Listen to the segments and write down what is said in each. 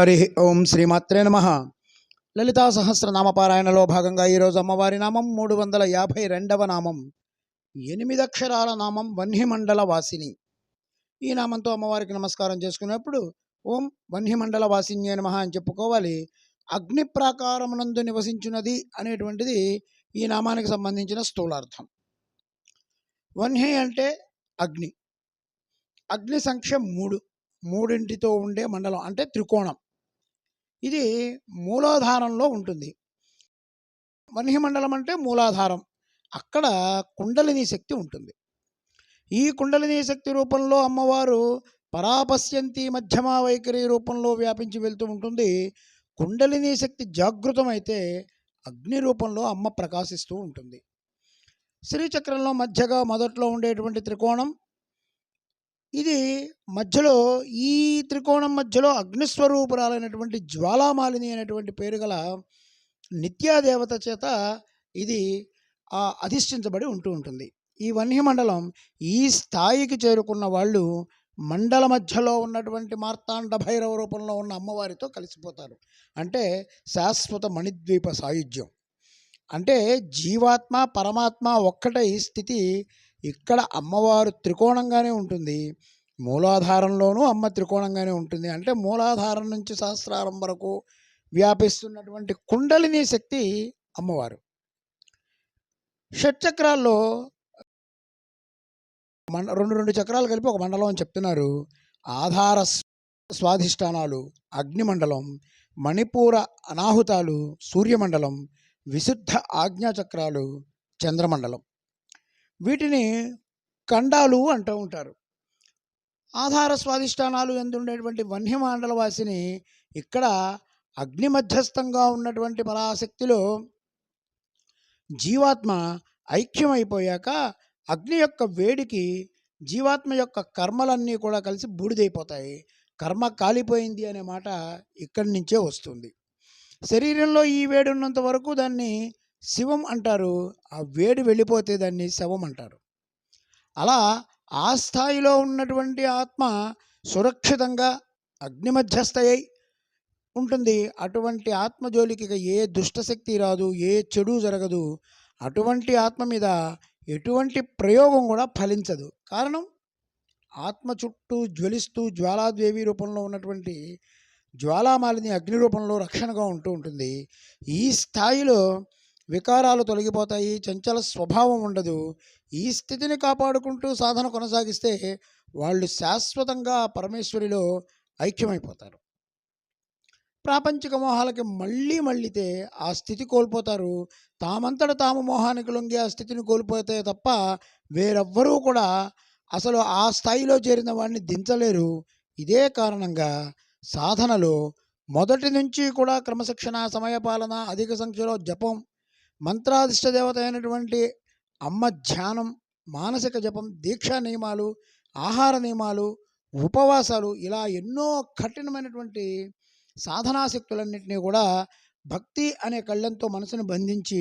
హరి ఓం శ్రీమాత్రే నమ. లలితా సహస్రనామపారాయణలో భాగంగా ఈరోజు అమ్మవారి నామం మూడు వందల యాభై రెండవ నామం. ఎనిమిదక్షరాల నామం వన్హిమండల వాసిని. ఈ నామంతో అమ్మవారికి నమస్కారం చేసుకునేప్పుడు ఓం వన్హిమండల వాసిన్యే నమ అని చెప్పుకోవాలి. అగ్ని ప్రాకారమునందు నివసించున్నది అనేటువంటిది ఈ నామానికి సంబంధించిన స్థూలార్థం. వన్హి అంటే అగ్ని. అగ్ని సంఖ్య మూడు. మూడింటితో ఉండే మండలం అంటే త్రికోణం. ఇది మూలాధారంలో ఉంటుంది. వన్హి మండలం అంటే మూలాధారం. అక్కడ కుండలిని శక్తి ఉంటుంది. ఈ కుండలిని శక్తి రూపంలో అమ్మవారు పరాపశ్యంతి మధ్యమా వైఖరి రూపంలో వ్యాపించి వెళ్తూ ఉంటుంది. కుండలిని శక్తి జాగృతమైతే అగ్ని రూపంలో అమ్మ ప్రకాశిస్తూ ఉంటుంది. శ్రీచక్రంలో మధ్యగా మొదట్లో ఉండేటువంటి త్రికోణం ఇది మధ్యలో ఈ త్రికోణం మధ్యలో అగ్నిస్వరూపురాలైనటువంటి జ్వాలామాలిని అనేటువంటి పేరు గల నిత్యాదేవత చేత ఇది అధిష్ఠించబడి ఉంటూ ఉంటుంది. ఈ వన్యమండలం ఈ స్థాయికి చేరుకున్న వాళ్ళు మండల మధ్యలో ఉన్నటువంటి మార్తాండ భైరవ రూపంలో ఉన్న అమ్మవారితో కలిసిపోతారు. అంటే శాశ్వత మణిద్వీప సాయుధ్యం. అంటే జీవాత్మ పరమాత్మ ఒక్కటై స్థితి ఇక్కడ అమ్మవారు త్రికోణంగానే ఉంటుంది. మూలాధారంలోనూ అమ్మ త్రికోణంగానే ఉంటుంది. అంటే మూలాధారం నుంచి సహస్రారం వరకు వ్యాపిస్తున్నటువంటి కుండలిని శక్తి అమ్మవారు. షట్చక్రాల్లో మన రెండు రెండు చక్రాలు కలిపి ఒక మండలం అని చెప్తున్నారు. ఆధార స్వాధిష్టానాలు అగ్నిమండలం మణిపూర అనాహుతాలు సూర్యమండలం విశుద్ధ ఆజ్ఞాచక్రాలు చంద్రమండలం. వీటిని ఖండాలు అంటూ ఉంటారు. ఆధార స్వాధిష్టానాలు ఎందుండేటువంటి వన్యమాండల వాసిని ఇక్కడ అగ్ని మధ్యస్థంగా ఉన్నటువంటి పరాశక్తిలో జీవాత్మ ఐక్యమైపోయాక అగ్ని యొక్క వేడికి జీవాత్మ యొక్క కర్మలన్నీ కూడా కలిసి బూడిదైపోతాయి. కర్మ కాలిపోయింది అనే మాట ఇక్కడి నుంచే వస్తుంది. శరీరంలో ఈ వేడి ఉన్నంత వరకు దాన్ని శివం అంటారు ఆ వేడి వెళ్ళిపోతే దాన్ని శవం అంటారు. అలా ఆ స్థాయిలో ఉన్నటువంటి ఆత్మ సురక్షితంగా అగ్ని మధ్యస్థయై ఉంటుంది. అటువంటి ఆత్మ జోలికి ఏ దుష్టశక్తి రాదు ఏ చెడు జరగదు. అటువంటి ఆత్మ మీద ఎటువంటి ప్రయోగం కూడా ఫలించదు. కారణం? ఆత్మ చుట్టూ జ్వలిస్తూ జ్వాలాదేవి రూపంలో ఉన్నటువంటి జ్వాలామాలిని అగ్ని రూపంలో రక్షణగా ఉంటూ ఉంటుంది. ఈ స్థాయిలో వికారాలు తొలగిపోతాయి చంచల స్వభావం ఉండదు. ఈ స్థితిని కాపాడుకుంటూ సాధన కొనసాగిస్తే వాళ్ళు శాశ్వతంగా పరమేశ్వరిలో ఐక్యమైపోతారు. ప్రాపంచిక మోహాలకి మళ్ళీ మళ్ళీతే ఆ స్థితి కోల్పోతారు. తామంతట తాము మోహానికి లొంగి ఆ స్థితిని కోల్పోతే తప్ప వేరెవ్వరూ కూడా అసలు ఆ స్థాయిలో చేరిన వాడిని దించలేరు. ఇదే కారణంగా సాధనలో మొదటి నుంచి కూడా క్రమశిక్షణ సమయపాలన అధిక సంఖ్యలో జపం మంత్రాధిష్ట దేవత అయినటువంటి అమ్మ ధ్యానం మానసిక జపం దీక్షా నియమాలు ఆహార నియమాలు ఉపవాసాలు ఇలా ఎన్నో కఠినమైనటువంటి సాధనాశక్తులన్నింటినీ కూడా భక్తి అనే కళ్ళంతో మనసును బంధించి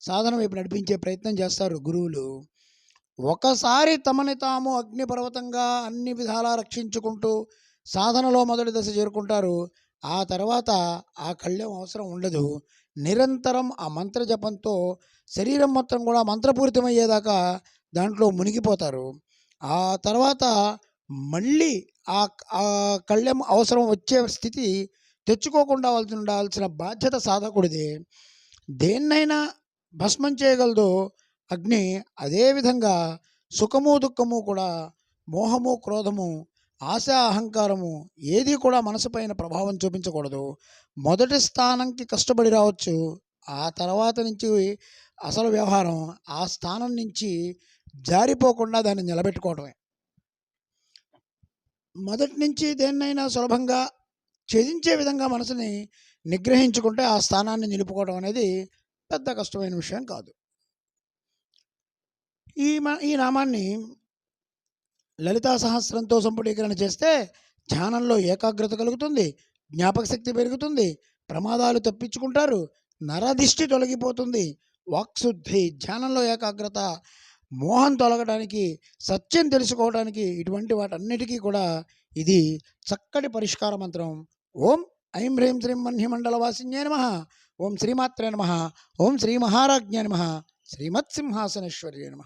సాధన వైపు నడిపించే ప్రయత్నం చేస్తారు గురువులు. ఒకసారి తమని తాము అగ్నిపర్వతంగా అన్ని విధాలా రక్షించుకుంటూ సాధనలో మొదటి దశ చేరుకుంటారు. ఆ తర్వాత ఆ కళ్ళెం అవసరం ఉండదు. నిరంతరం ఆ మంత్ర జపంతో శరీరం మొత్తం కూడా మంత్రపూరితమయ్యేదాకా దాంట్లో మునిగిపోతారు. ఆ తర్వాత మళ్ళీ ఆ ఆ కళ్ళెం అవసరం వచ్చే స్థితి తెచ్చుకోకుండా ఉండాల్సిన ఉండాల్సిన బాధ్యత సాధకుడిది. దేన్నైనా భస్మం చేయగలదో అగ్ని అదేవిధంగా సుఖము దుఃఖము కూడా మోహము క్రోధము ఆశ అహంకారము ఏది కూడా మనసుపైన ప్రభావం చూపించకూడదు. మొదటి స్థానంకి కష్టపడి రావచ్చు. ఆ తర్వాత నుంచి అసలు వ్యవహారం ఆ స్థానం నుంచి జారిపోకుండా దాన్ని నిలబెట్టుకోవడమే మొదటి నుంచి దేన్నైనా సులభంగా ఛేదించే విధంగా మనసుని నిగ్రహించుకుంటే ఆ స్థానాన్ని నిలుపుకోవడం అనేది పెద్ద కష్టమైన విషయం కాదు. ఈ మ ఈ నామాన్ని లలితా సహస్రంతో సంపుటీకరణ చేస్తే ధ్యానంలో ఏకాగ్రత కలుగుతుంది జ్ఞాపక శక్తి పెరుగుతుంది ప్రమాదాలు తప్పించుకుంటారు నరదిష్టి తొలగిపోతుంది. వాక్శుద్ధి ధ్యానంలో ఏకాగ్రత మోహం తొలగడానికి సత్యం తెలుసుకోవడానికి ఇటువంటి వాటన్నిటికీ కూడా ఇది చక్కటి పరిష్కార మంత్రం. ఓం ఐం హ్రీం శ్రీం మన్హిమండలవాసిన్యే నమ. ఓం శ్రీమాత్రే నమ. ఓం శ్రీ మహారాజ్ఞే నమ. శ్రీమత్సింహాసనేశ్వర్యే నమ.